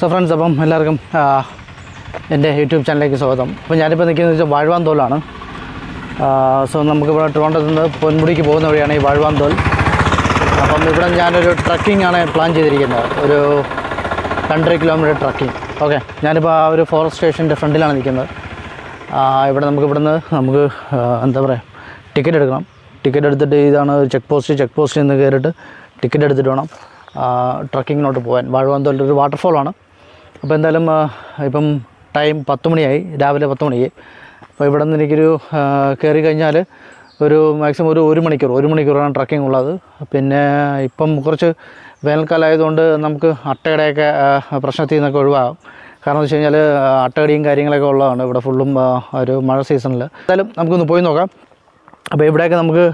So friends അപ്പം എല്ലാവർക്കും എന്റെ യൂട്യൂബ് ചാനലിലേക്ക് സ്വാഗതം. അപ്പോൾ ഞാനിപ്പോൾ നിൽക്കുന്നത് വെച്ചാൽ വാഴ്വാന്തോലാണ്. സോ നമുക്കിവിടെ ട്രിവാൻഡ്രത്ത് നിന്ന് പൊന്മുടിക്ക് പോകുന്ന വഴിയാണ് ഈ വാഴ്വാന്തോൽ. അപ്പം ഇവിടെ ഞാനൊരു ട്രക്കിംഗ് ആണ് പ്ലാൻ ചെയ്തിരിക്കുന്നത്. ഒരു രണ്ടര കിലോമീറ്റർ ട്രക്കിംഗ് ഓക്കെ ഞാനിപ്പോൾ ആ ഒരു ഫോറസ്റ്റ് സ്റ്റേഷന്റെ ഫ്രണ്ടിലാണ് നിൽക്കുന്നത്. ഇവിടെ നമുക്ക് ഇവിടുന്ന് നമുക്ക് എന്താ പറയുക ടിക്കറ്റ് എടുക്കണം. ടിക്കറ്റ് എടുത്തിട്ട് ഇതാണ് ചെക്ക് പോസ്റ്റ് ചെക്ക് പോസ്റ്റിൽ നിന്ന് കയറിയിട്ട് ടിക്കറ്റ് എടുത്തിട്ട് വേണം ട്രക്കിങ്ങിനോട്ട് പോകാൻ. വാഴവാൻ തോലൊരു വാട്ടർഫോളാണ് അപ്പോൾ എന്തായാലും ഇപ്പം ടൈം പത്ത് മണിയായി രാവിലെ പത്ത് മണിയായി അപ്പോൾ ഇവിടെ നിന്ന് എനിക്കൊരു കയറി കഴിഞ്ഞാൽ ഒരു മാക്സിമം ഒരു ഒരു മണിക്കൂർ ഒരു മണിക്കൂറാണ് ട്രക്കിംഗ് ഉള്ളത്. പിന്നെ ഇപ്പം കുറച്ച് വേനൽക്കാലമായതുകൊണ്ട് നമുക്ക് അട്ടയുടെയൊക്കെ പ്രശ്നത്തിൽ നിന്നൊക്കെ ഒഴിവാകും. കാരണം എന്ന് വെച്ച് കഴിഞ്ഞാൽ അട്ടകടിയും കാര്യങ്ങളൊക്കെ ഉള്ളതാണ് ഇവിടെ ഫുള്ളും ഒരു മഴ സീസണിൽ. എന്തായാലും നമുക്കൊന്ന് പോയി നോക്കാം. അപ്പോൾ ഇവിടെയൊക്കെ നമുക്ക്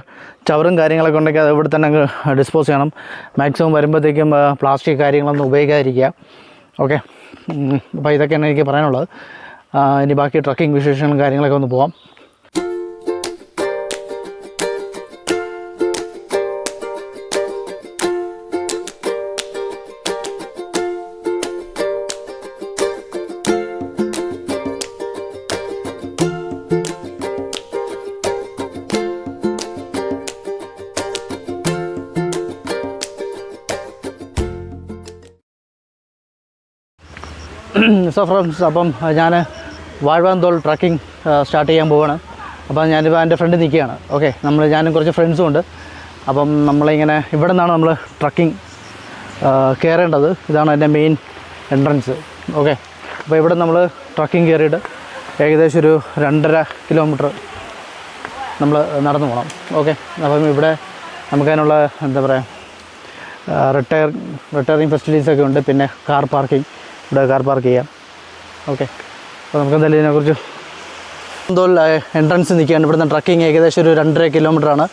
ചവറും കാര്യങ്ങളൊക്കെ ഉണ്ടെങ്കിൽ അത് ഇവിടെ തന്നെ അങ്ങ് ഡിസ്പോസ് ചെയ്യണം. മാക്സിമം വരുമ്പോഴത്തേക്കും പ്ലാസ്റ്റിക് കാര്യങ്ങളൊന്നും ഉപയോഗിക്കാതിരിക്കുക. ഓക്കെ. അപ്പോൾ ഇതൊക്കെയാണ് എനിക്ക് പറയാനുള്ളത്. ഇനി ബാക്കി ട്രക്കിംഗ് വിശേഷങ്ങളും കാര്യങ്ങളൊക്കെ ഒന്ന് പോവാം. സോ ഫ്രണ്ട്സ് അപ്പം ഞാൻ വാഴ്വാന്തോൾ ട്രക്കിംഗ് സ്റ്റാർട്ട് ചെയ്യാൻ പോവാണ്. അപ്പം ഞാനിപ്പോൾ എന്റെ ഫ്രണ്ട് നിൽക്കുകയാണ്. ഓക്കെ നമ്മൾ ഞാനും കുറച്ച് ഫ്രണ്ട്സും ഉണ്ട്. അപ്പം നമ്മളിങ്ങനെ ഇവിടെ നിന്നാണ് നമ്മൾ ട്രക്കിംഗ് കയറേണ്ടത്. ഇതാണ് എന്റെ മെയിൻ എൻട്രൻസ്. ഓക്കെ അപ്പോൾ ഇവിടെ നമ്മൾ ട്രക്കിംഗ് കയറിയിട്ട് ഏകദേശം ഒരു രണ്ടര കിലോമീറ്റർ നമ്മൾ നടന്നു പോകണം. ഓക്കെ അപ്പം ഇവിടെ നമുക്കതിനുള്ള എന്താ പറയുക റിട്ടയർ റിട്ടയറിങ് ഫെസിലിറ്റീസ് ഒക്കെ ഉണ്ട്. പിന്നെ കാർ പാർക്കിംഗ് ഇവിടെ കാർ പാർക്ക് ചെയ്യാം. ഓക്കെ. അപ്പോൾ നമുക്ക് എന്തായാലും ഇതിനെക്കുറിച്ച് എന്തോ എൻട്രൻസ് നിൽക്കുകയാണ്. ഇവിടുന്ന് ട്രക്കിങ് ഏകദേശം ഒരു രണ്ടര കിലോമീറ്ററാണ്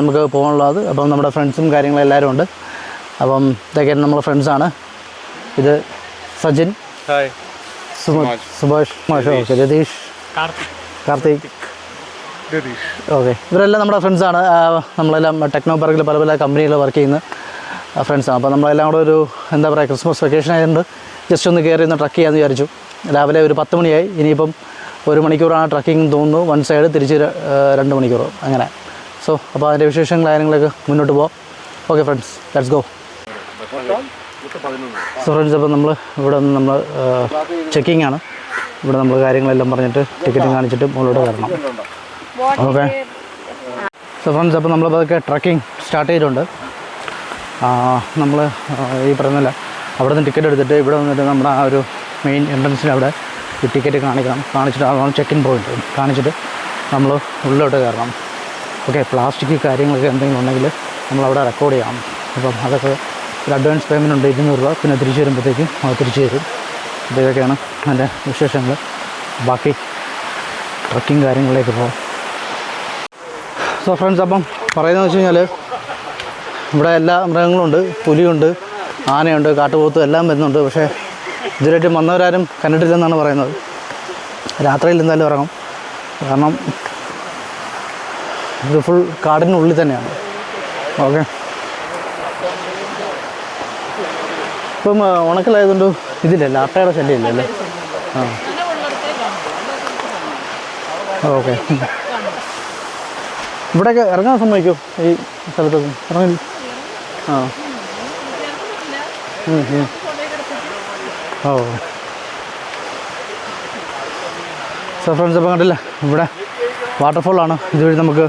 നമുക്ക് പോകാനുള്ളത്. അപ്പം നമ്മുടെ ഫ്രണ്ട്സും കാര്യങ്ങളും എല്ലാവരും ഉണ്ട്. അപ്പം ഇതൊക്കെ നമ്മളെ ഫ്രണ്ട്സാണ് ഇത് സജിൻ. സുഭാഷ് ഓക്കെ രതീഷ്. കാർത്തിക്. ഓക്കെ. ഇവരെല്ലാം നമ്മുടെ ഫ്രണ്ട്സാണ് നമ്മളെല്ലാം ടെക്നോ പാർക്കിൽ പല പല കമ്പനികളിൽ വർക്ക് ചെയ്യുന്ന ഫ്രണ്ട്സാണ് അപ്പോൾ നമ്മളെല്ലാം കൂടെ ഒരു എന്താ പറയുക ക്രിസ്മസ് വെക്കേഷൻ ആയതുകൊണ്ട് ജസ്റ്റ് ഒന്ന് കയറി ഒന്ന് ട്രക്ക് ചെയ്യാമെന്ന് വിചാരിച്ചു. രാവിലെ ഒരു പത്ത് മണിയായി. ഇനിയിപ്പം ഒരു മണിക്കൂറാണ് ട്രക്കിംഗ് തോന്നുന്നു. വൺ സൈഡ് തിരിച്ച് രണ്ട് മണിക്കൂർ. അങ്ങനെ. സോ അപ്പോൾ അതിന്റെ വിശേഷങ്ങൾ കാര്യങ്ങളൊക്കെ മുന്നോട്ട് പോകാം okay friends let's go so friends അപ്പോൾ നമ്മൾ ഇവിടെ നമ്മൾ ചെക്കിംഗ് ആണ്. ഇവിടെ നമ്മൾ കാര്യങ്ങളെല്ലാം പറഞ്ഞിട്ട് ടിക്കറ്റും കാണിച്ചിട്ട് മുകളിലോട്ട് കയറണം. ഓക്കെ സോ ഫ്രണ്ട്സ് അപ്പോൾ നമ്മൾ അതൊക്കെ ട്രക്കിംഗ് സ്റ്റാർട്ട് ചെയ്തിട്ടുണ്ട്. നമ്മൾ ഈ പറഞ്ഞല്ല അവിടെ നിന്ന് ടിക്കറ്റ് എടുത്തിട്ട് ഇവിടെ വന്നിട്ട് നമ്മുടെ ആ ഒരു മെയിൻ എൻട്രൻസിൽ അവിടെ ടിക്കറ്റ് കാണിക്കണം. കാണിച്ചിട്ട് അതാണ് ചെക്ക് ഇൻ പോയിന്റ് കാണിച്ചിട്ട് നമ്മൾ ഉള്ളിലോട്ട് കയറണം. ഓക്കെ പ്ലാസ്റ്റിക് കാര്യങ്ങളൊക്കെ എന്തെങ്കിലും ഉണ്ടെങ്കിൽ നമ്മളവിടെ റെക്കോർഡ് ചെയ്യണം അപ്പം അതൊക്കെ ഒരു അഡ്വാൻസ് പേയ്മെന്റ് ഉണ്ട് ഇരുന്നൂറ് രൂപ. പിന്നെ തിരിച്ചു വരുമ്പോഴത്തേക്കും അത് തിരിച്ചു തരും. ഇതൊക്കെയാണ് എന്റെ വിശേഷങ്ങൾ ബാക്കി ട്രക്കിംഗ് കാര്യങ്ങളിലേക്ക് പോകാം. സോ ഫ്രണ്ട്സ് അപ്പം പറയുന്നത് വെച്ച് കഴിഞ്ഞാൽ ഇവിടെ എല്ലാ മൃഗങ്ങളുണ്ട് പുലിയുണ്ട് ആനയുണ്ട് കാട്ടുപോത്തും എല്ലാം വരുന്നുണ്ട്. പക്ഷേ ഇതുവരെയായിട്ടും വന്നവരാരും കണ്ടിട്ടില്ലെന്നാണ് പറയുന്നത്. രാത്രിയിൽ എന്തായാലും ഇറങ്ങും. കാരണം ഇത് ഫുൾ കാടിനുള്ളിൽ തന്നെയാണ്. ഓക്കെ. ഇപ്പം ഉണക്കലായതുകൊണ്ട് ഇതില്ലല്ലോ അട്ടയുടെ ശല്യമില്ല അല്ലേ? ആ. ഓക്കെ. ഇവിടെയൊക്കെ ഇറങ്ങാൻ സമ്മതിക്കോ ഈ സ്ഥലത്തൊക്കെ? ഇറങ്ങില്ല ആ. ഓ സോ ഫ്രണ്ട്സ് അപ്പം കണ്ടില്ല? ഇവിടെ വാട്ടർഫോളാണ് ഇതുവഴി നമുക്ക്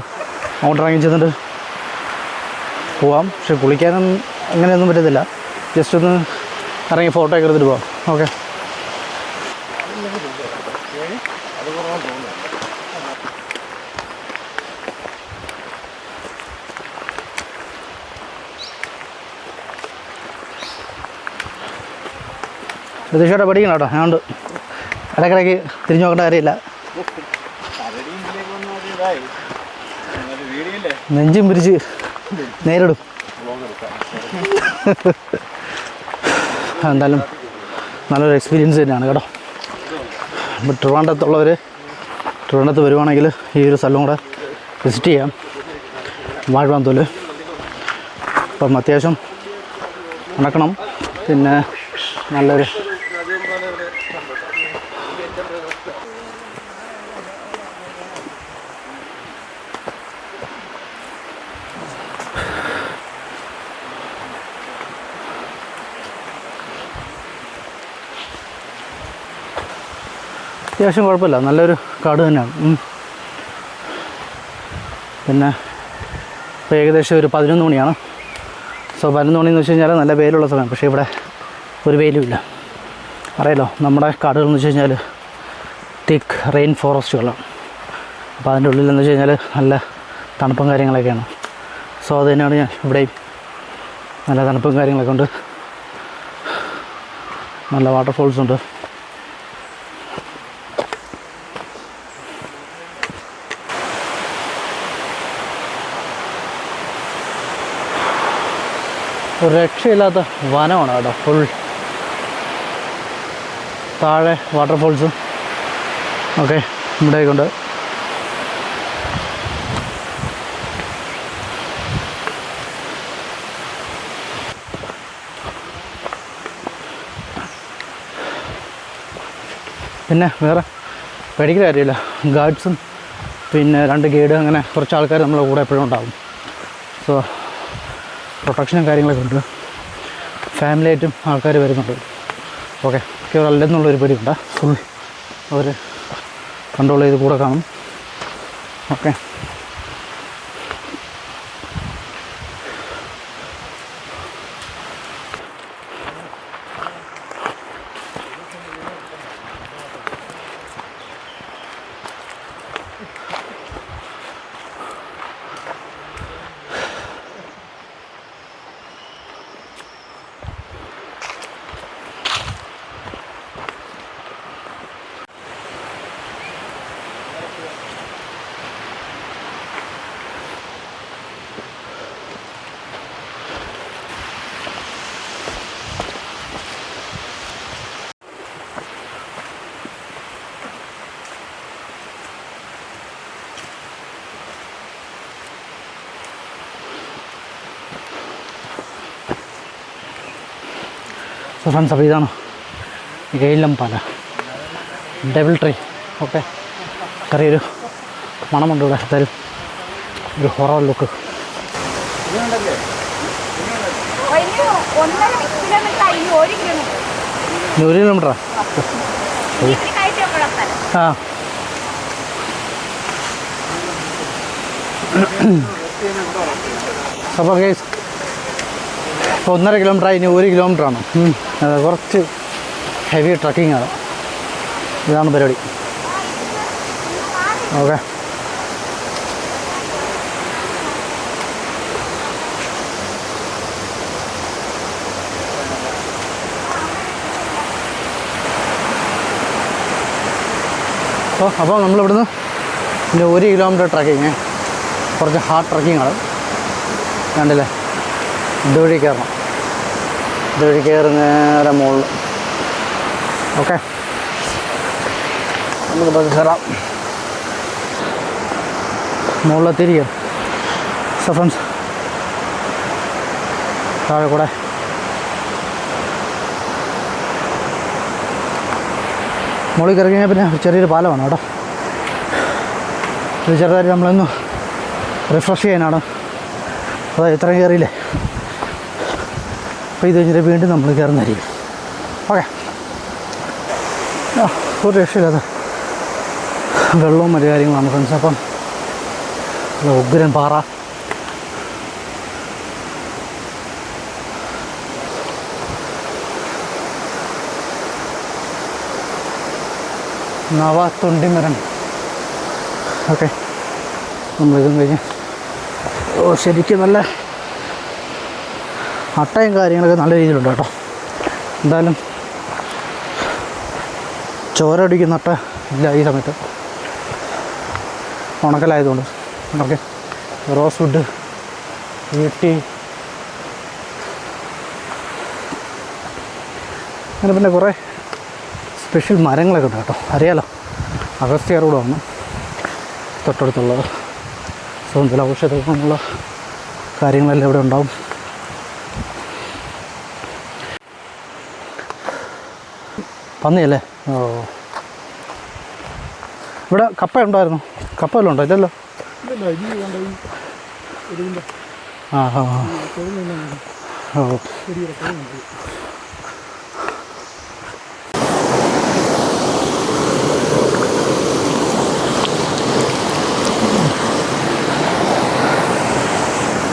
അങ്ങോട്ട് ഇറങ്ങി ചെന്നിട്ട് പോവാം. പക്ഷെ കുളിക്കാനും അങ്ങനെയൊന്നും പറ്റത്തില്ല. ജസ്റ്റ് ഒന്ന് ഇറങ്ങി ഫോട്ടോ ഒക്കെ എടുത്തിട്ട് പോവാം. ഓക്കെ പ്രതീക്ഷയോടെ പഠിക്കണം കേട്ടോ. അതുകൊണ്ട് ഇടയ്ക്കിടയ്ക്ക് തിരിഞ്ഞു നോക്കേണ്ട കാര്യമില്ല. നെഞ്ചും പിരിച്ച് നേരിടും. എന്തായാലും നല്ലൊരു എക്സ്പീരിയൻസ് തന്നെയാണ് കേട്ടോ. ഇപ്പം ട്രിവാൻഡത്തുള്ളവർ ട്രിവാൻഡത്ത് വരുവാണെങ്കിൽ ഈ ഒരു സ്ഥലം കൂടെ വിസിറ്റ് ചെയ്യാം. വാഴ്വാന്തോൽ. അപ്പം അത്യാവശ്യം നടക്കണം. പിന്നെ നല്ലൊരു അത്യാവശ്യം കുഴപ്പമില്ല. നല്ലൊരു കാട് തന്നെയാണ്. പിന്നെ ഇപ്പോൾ ഏകദേശം ഒരു പതിനൊന്ന് മണിയാണ്. സോ പതിനൊന്ന് മണിയെന്ന് വെച്ച് കഴിഞ്ഞാൽ നല്ല വെയിലുള്ള സമയം പക്ഷേ ഇവിടെ ഒരു വെയിലുമില്ല അറിയാലോ നമ്മുടെ കാടുകൾ എന്ന് വെച്ച് കഴിഞ്ഞാൽ തിക്ക് റെയിൻ ഫോറസ്റ്റുകളാണ് അപ്പോൾ അതിന്റെ ഉള്ളിലെന്ന് വെച്ച് കഴിഞ്ഞാൽ നല്ല തണുപ്പും കാര്യങ്ങളൊക്കെയാണ്. സോ അത് തന്നെയാണ് ഞാൻ ഇവിടെയും നല്ല തണുപ്പും കാര്യങ്ങളൊക്കെ ഉണ്ട്. നല്ല വാട്ടർഫോൾസ് ഉണ്ട്. ഒരു രക്ഷയില്ലാത്ത വനമാണ് കേട്ടോ ഫുൾ താഴെ വാട്ടർഫോൾസും ഓക്കെ ഇവിടേക്കുണ്ട് പിന്നെ വേറെ പേടിക്കുന്ന കാര്യമില്ല. ഗാർഡ്സും പിന്നെ രണ്ട് ഗൈഡ് അങ്ങനെ കുറച്ച് ആൾക്കാർ നമ്മളെ കൂടെ എപ്പോഴും ഉണ്ടാകും സോ പ്രൊട്ടക്ഷനും കാര്യങ്ങളൊക്കെ ഉണ്ട്. ഫാമിലി ആയിട്ടും ആൾക്കാർ വരുന്നുണ്ട്. ഓക്കെ. ക്യൂർ അല്ലെന്നുള്ളൊരു പേടിയുണ്ട്. ഫുൾ അവർ കൺട്രോൾ ചെയ്ത് കൂടെ കാണും. ഓക്കെ. സോ ഫ്രണ്ട്സ് അപ്പോൾ ഇതാണ്. ഏലം പാല. ഡബിൾ ട്രീ ഓക്കെ ചെറിയൊരു മണമുണ്ട് ഇവിടെ. തരും ഒരു ഹൊറർ ലുക്ക് ഒരു കിലോമീറ്ററാ ആ? അപ്പോൾ കേസ് ഇപ്പോൾ ഒന്നര കിലോമീറ്റർ ഇനി ഒരു കിലോമീറ്റർ ആണ്. ഉം. കുറച്ച് ഹെവി ട്രക്കിംഗ് ആണ്. ഇതാണ് പരിപാടി. ഓക്കെ. അപ്പോൾ അപ്പോൾ നമ്മളിവിടുന്ന് പിന്നെ ഒരു കിലോമീറ്റർ ട്രക്കിങ് കുറച്ച് ഹാർഡ് ട്രക്കിങ്ങാണ് കണ്ടില്ലേ? ഇതുവഴി കയറണം ഇതുവഴി കയറി നേരെ മുകളിൽ ഓക്കെ. നമുക്കിപ്പോൾ കയറാം മുകളിലെത്തിയിരിക്കും സോ ഫ്രണ്ട്സ് താഴെ കൂടെ. മുകളിൽ കയറി കഴിഞ്ഞാൽ പിന്നെ ചെറിയൊരു പാലമാണ് കേട്ടോ. ഇത് ചെറുതായിട്ട് നമ്മളൊന്ന് റിഫ്രഷ് ചെയ്യാനാണ്. അതാ ഇത്രയും കയറിയില്ലേ? അപ്പോൾ ഇത് കഴിഞ്ഞിട്ട് വീണ്ടും നമ്മൾ കയറുന്നതായിരിക്കും ഓക്കെ. ആ ഒരു രക്ഷയില്ലാതെ വെള്ളവും മറ്റു കാര്യങ്ങളാണ് ഫ്രണ്ട്സ് അപ്പം ഉഗ്രൻ പാറ. നവ തൊണ്ടിമരം ഓക്കെ. നമ്മളിതും കഴിഞ്ഞ്. ഓ ശരിക്കും നല്ല അട്ടയും കാര്യങ്ങളൊക്കെ നല്ല രീതിയിലുണ്ട് കേട്ടോ. എന്തായാലും ചോരടിക്കുന്ന അട്ട ഇല്ല ഈ സമയത്ത്. ഉണക്കലായതുകൊണ്ട്. ഓക്കെ. റോസ് വുഡ് വീട്ടി അങ്ങനെ പിന്നെ കുറേ സ്പെഷ്യൽ മരങ്ങളൊക്കെ ഉണ്ട് കേട്ടോ. അറിയാലോ. അഗസ്ത്യ റോഡാണ് തൊട്ടടുത്തുള്ളത് സോ എന്തെങ്കിലും ഔഷധങ്ങളുള്ള കാര്യങ്ങളെല്ലാം ഇവിടെ ഉണ്ടാവും. പന്നിയല്ലേ? ഓ. ഇവിടെ കപ്പ ഉണ്ടായിരുന്നു. കപ്പ വല്ലതും ഉണ്ടോ? ഇല്ലല്ലോ. ആ. ഓ.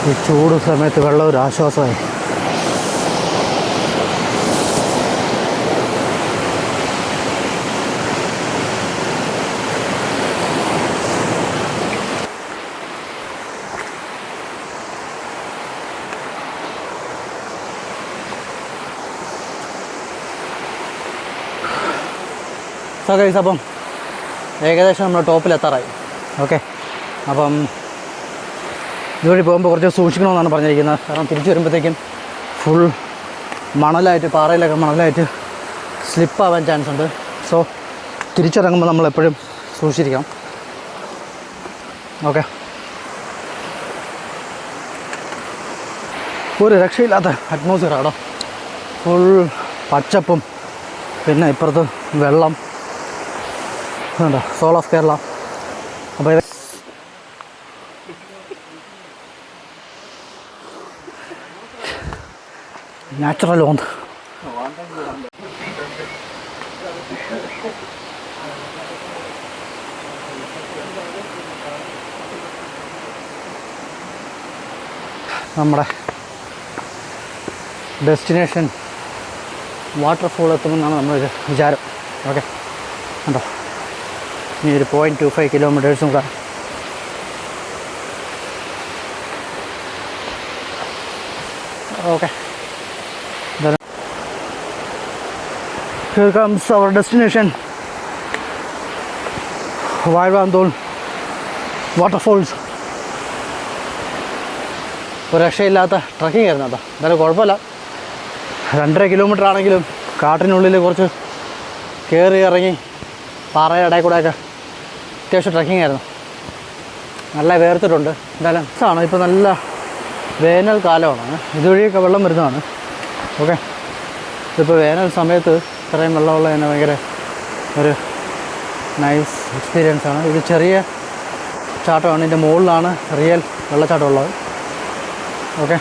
ഈ ചൂട് സമയത്ത് വെള്ളം ഒരു ആശ്വാസമായി. സോ ഗൈസ് അപ്പം ഏകദേശം നമ്മൾ ടോപ്പിലെത്താറായി ഓക്കെ അപ്പം ഇതുവഴി പോകുമ്പോൾ കുറച്ച് സൂക്ഷിക്കണമെന്നാണ് പറഞ്ഞിരിക്കുന്നത്. കാരണം തിരിച്ചു വരുമ്പോഴത്തേക്കും ഫുൾ മണലായിട്ട് പാറയിലൊക്കെ മണലായിട്ട് സ്ലിപ്പാവാൻ ചാൻസ് ഉണ്ട്. സോ തിരിച്ചിറങ്ങുമ്പോൾ നമ്മൾ എപ്പോഴും സൂക്ഷിച്ചിരിക്കാം ഓക്കെ ഒരു രക്ഷയില്ലാത്ത അറ്റ്മോസ്ഫിയർ ആടോ. ഫുൾ പച്ചപ്പും പിന്നെ ഇപ്പുറത്ത് വെള്ളം. ഇതുണ്ടോ സോൾ ഓഫ് കേരള അപ്പോൾ ഇത് നാച്ചുറൽ ഓൺ നമ്മുടെ ഡെസ്റ്റിനേഷൻ വാട്ടർഫോൾ എത്തുമെന്നാണ് നമ്മുടെ വിചാരം. ഓക്കെ കണ്ടോ? ഇനി ഒരു പോയിന്റ് ടു ഫൈവ് കിലോമീറ്റേഴ്സും കൂടെ okay comes our destination. Vazhvanthol waterfalls ഒരു രക്ഷയില്ലാത്ത ട്രക്കിംഗ് ആയിരുന്നു കേട്ടോ എന്തായാലും കുഴപ്പമില്ല. രണ്ടര കിലോമീറ്റർ ആണെങ്കിലും കാട്ടിനുള്ളിൽ കുറച്ച് കയറി ഇറങ്ങി പാറയുടെ ഇടയിൽ കൂടെയൊക്കെ അത്യാവശ്യം ട്രക്കിംഗ് ആയിരുന്നു. നല്ല വേർത്തിട്ടുണ്ട്. എന്തായാലും ഇതാണ് ഇപ്പോൾ നല്ല വേനൽ കാലമാണ്. ഇതുവഴിയൊക്കെ വെള്ളം വരുന്നതാണ്. ഓക്കെ ഇതിപ്പോൾ വേനൽ സമയത്ത് ഇത്രയും വെള്ളമുള്ള തന്നെ ഭയങ്കര ഒരു നൈസ് എക്സ്പീരിയൻസ് ആണ്. ഇത് ചെറിയ ചാട്ടമാണ്. ഇതിന്റെ മുകളിലാണ് റിയൽ വെള്ളച്ചാട്ടം ഉള്ളത്. ഓക്കെ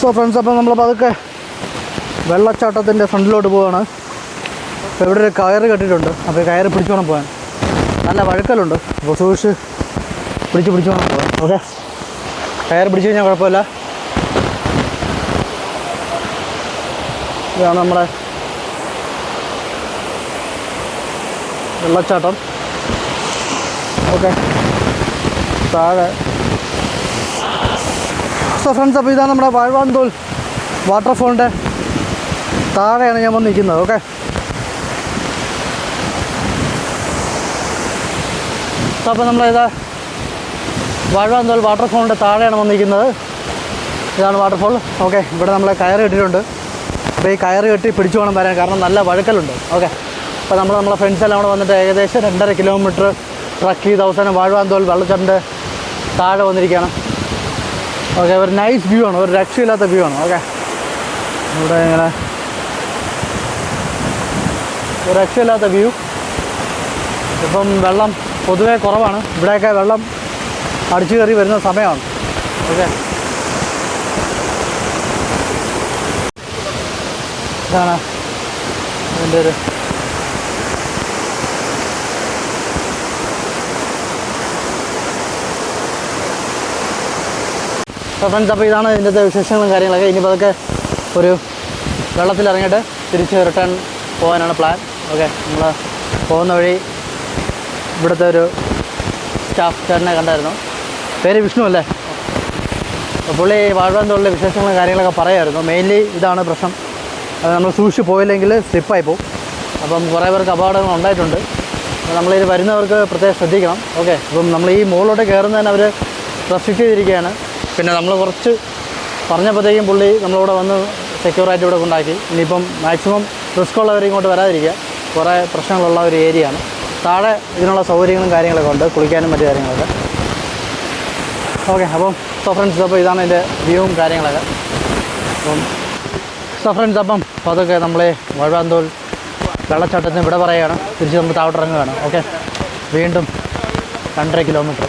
സോ ഫ്രണ്ട്സ് അപ്പം നമ്മൾ പതുക്കെ വെള്ളച്ചാട്ടത്തിന്റെ ഫ്രണ്ടിലോട്ട് പോവാണ്. അപ്പോൾ ഇവിടെ ഒരു കയറ് കെട്ടിയിട്ടുണ്ട്. അപ്പോൾ കയറ് പിടിച്ചു വേണം പോകാൻ നല്ല വഴക്കലുണ്ട്. അപ്പോൾ സൂക്ഷിച്ച് പിടിച്ച് പിടിച്ചു വേണം പോകാൻ ഓക്കെ? കയറ് പിടിച്ചു കഴിഞ്ഞാൽ കുഴപ്പമില്ല. ഇതാണ് നമ്മുടെ വെള്ളച്ചാട്ടം. ഓക്കെ? താഴെ സോ ഫ്രണ്ട്സ് അപ്പോൾ ഇതാണ് നമ്മുടെ വാഴ്വാന്തോൽ വാട്ടർഫോളിന്റെ താഴെയാണ് ഞാൻ വന്നിരിക്കുന്നത് ഓക്കെ അപ്പോൾ നമ്മളിത് വാഴ്വാന്തോൽ വാട്ടർഫോളിന്റെ താഴെയാണ് വന്നിരിക്കുന്നത് ഇതാണ് വാട്ടർഫോൾ ഓക്കെ ഇവിടെ നമ്മൾ കയറ് കെട്ടിയിട്ടുണ്ട്. അപ്പോൾ ഈ കയറ് കെട്ടി പിടിച്ചു വേണം വരാൻ കാരണം നല്ല വഴുക്കലുണ്ട് ഓക്കെ അപ്പോൾ നമ്മൾ നമ്മളെ ഫ്രണ്ട്സ് എല്ലാം കൂടെ വന്നിട്ട് ഏകദേശം രണ്ടര കിലോമീറ്റർ ട്രക്ക് ചെയ്ത് അവസാനം വാഴ്വാന്തോൽ വെള്ളച്ചാട്ടിന്റെ താഴെ വന്നിരിക്കുകയാണ്. ഓക്കെ ഒരു നൈസ് വ്യൂ ആണ്. ഒരു രക്ഷയില്ലാത്ത വ്യൂ ആണ്. ഓക്കെ ഇവിടെ ഇങ്ങനെ ഒരു രക്ഷയില്ലാത്ത വ്യൂ ഇപ്പം വെള്ളം പൊതുവേ കുറവാണ്. ഇവിടെയൊക്കെ വെള്ളം അടിച്ചു കയറി വരുന്ന സമയമാണ്. ഓക്കെ ഇതാണ് അതിന്റെ ഒരു അപ്പോൾ ഫ്രണ്ട്സ് അപ്പോൾ ഇതാണ് ഇതിന്റെ വിശേഷങ്ങളും കാര്യങ്ങളൊക്കെ. ഇനിയിപ്പോൾ അതൊക്കെ ഒരു വെള്ളത്തിൽ ഇറങ്ങിയിട്ട് തിരിച്ച് റിട്ടേൺ പോകാനാണ് പ്ലാൻ ഓക്കെ നമ്മൾ പോകുന്ന വഴി ഇവിടുത്തെ ഒരു സ്റ്റാഫ് ചേട്ടനെ കണ്ടായിരുന്നു. പേര് വിഷ്ണു അല്ലേ? പുള്ളി വാഴവന്തോളിലെ വിശേഷങ്ങളും കാര്യങ്ങളൊക്കെ പറയായിരുന്നു. മെയിൻലി ഇതാണ് പ്രശ്നം. നമ്മൾ സൂക്ഷിച്ച് പോയില്ലെങ്കിൽ സ്ലിപ്പായി പോകും അപ്പം കുറേ പേർക്ക് അപകടങ്ങൾ ഉണ്ടായിട്ടുണ്ട്. നമ്മളിത് വരുന്നവർക്ക് പ്രത്യേകം ശ്രദ്ധിക്കണം. ഓക്കെ അപ്പം നമ്മൾ ഈ മുകളിലോട്ട് കയറുന്നതിന് അവർ റെസ്ട്രിക്റ്റ് ചെയ്തിരിക്കുകയാണ്. പിന്നെ നമ്മൾ കുറച്ച് പറഞ്ഞപ്പോഴത്തേക്കും പുള്ളി നമ്മളിവിടെ വന്ന് സെക്യൂറായിട്ട് ഇവിടെ കൊണ്ടാക്കി. ഇനിയിപ്പം മാക്സിമം റിസ്ക് ഉള്ളവർ ഇങ്ങോട്ട് വരാതിരിക്കുക. കുറേ പ്രശ്നങ്ങളുള്ള ഒരു ഏരിയ ആണ്. താഴെ ഇതിനുള്ള സൗകര്യങ്ങളും കാര്യങ്ങളൊക്കെ ഉണ്ട്. കുളിക്കാനും മറ്റു കാര്യങ്ങളൊക്കെ. ഓക്കെ അപ്പം സോ ഫ്രണ്ട്സ് അപ്പോൾ ഇതാണ് എന്റെ വ്യൂവും കാര്യങ്ങളൊക്കെ. അപ്പം സോ ഫ്രണ്ട്സ് അപ്പം അതൊക്കെ നമ്മളെ വഴുവാന്തോൽ വെള്ളച്ചാട്ടത്തിന് ഇവിടെ പറയുകയാണ്. തിരിച്ച് നമ്മൾ താഴോട്ടിറങ്ങുകയാണ്. ഓക്കെ വീണ്ടും രണ്ടര കിലോമീറ്റർ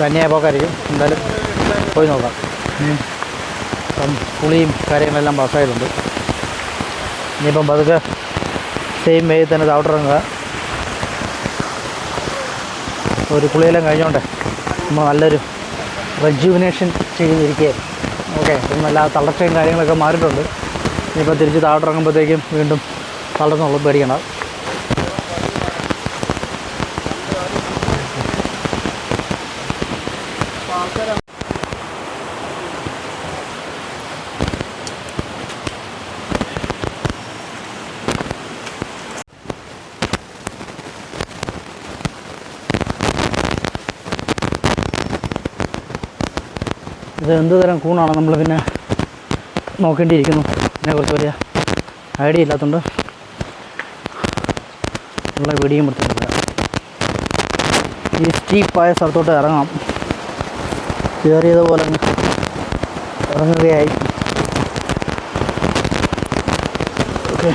തന്നെയായ പോക്കായിരിക്കും. എന്തായാലും പോയി നോക്കാം. അപ്പം പുളിയും കാര്യങ്ങളെല്ലാം പാസ്സായതുണ്ട് ഇനിയിപ്പം പതുക്കെ സെയിം വേയിൽ തന്നെ താഴോട്ടിറങ്ങുക ഒരു കുളിയെല്ലാം കഴിഞ്ഞോണ്ടേ നമ്മൾ നല്ലൊരു റെജ്യൂവിനേഷൻ ചെയ്തിരിക്കുകയായിരുന്നു ഓക്കെ ഇപ്പം എല്ലാ തളർച്ചയും കാര്യങ്ങളൊക്കെ മാറിയിട്ടുണ്ട്. ഇനിയിപ്പോൾ തിരിച്ച് താഴോട്ടിറങ്ങുമ്പോഴത്തേക്കും വീണ്ടും തളർന്നുള്ളൂ പേടിക്കണം ഇത് എന്ത് തരം കൂണാണ് നമ്മൾ പിന്നെ നോക്കേണ്ടിയിരിക്കുന്നു? ഇതിനെക്കുറിച്ച് വലിയ ഐഡിയ ഇല്ലാത്തതുകൊണ്ട് ഉള്ള വീഡിയോ എടുത്തിട്ടില്ല. ഈ സ്റ്റീപ്പായ സ്ഥലത്തോട്ട് ഇറങ്ങാം. കയറിയതുപോലെ പോലെ ഇറങ്ങുകയായി. ഓക്കെ.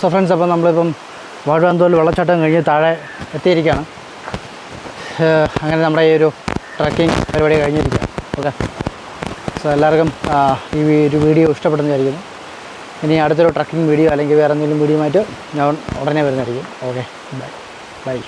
സോ ഫ്രണ്ട്സ് അപ്പം നമ്മളിപ്പം വാഴവന്തോൽ വെള്ളച്ചാട്ടം കഴിഞ്ഞ് താഴെ എത്തിയിരിക്കുകയാണ്. അങ്ങനെ നമ്മുടെ ഈ ഒരു ട്രക്കിംഗ് പരിപാടി കഴിഞ്ഞിരിക്കുക ഓക്കെ. സോ എല്ലാവർക്കും ഈ ഒരു വീഡിയോ ഇഷ്ടപ്പെടുന്ന വിചാരിക്കുന്നു ഇനി അടുത്തൊരു ട്രക്കിംഗ് വീഡിയോ അല്ലെങ്കിൽ വേറെ എന്തെങ്കിലും വീഡിയോ ആയിട്ട് ഞാൻ ഉടനെ വരുന്നതായിരിക്കും. Okay bye bye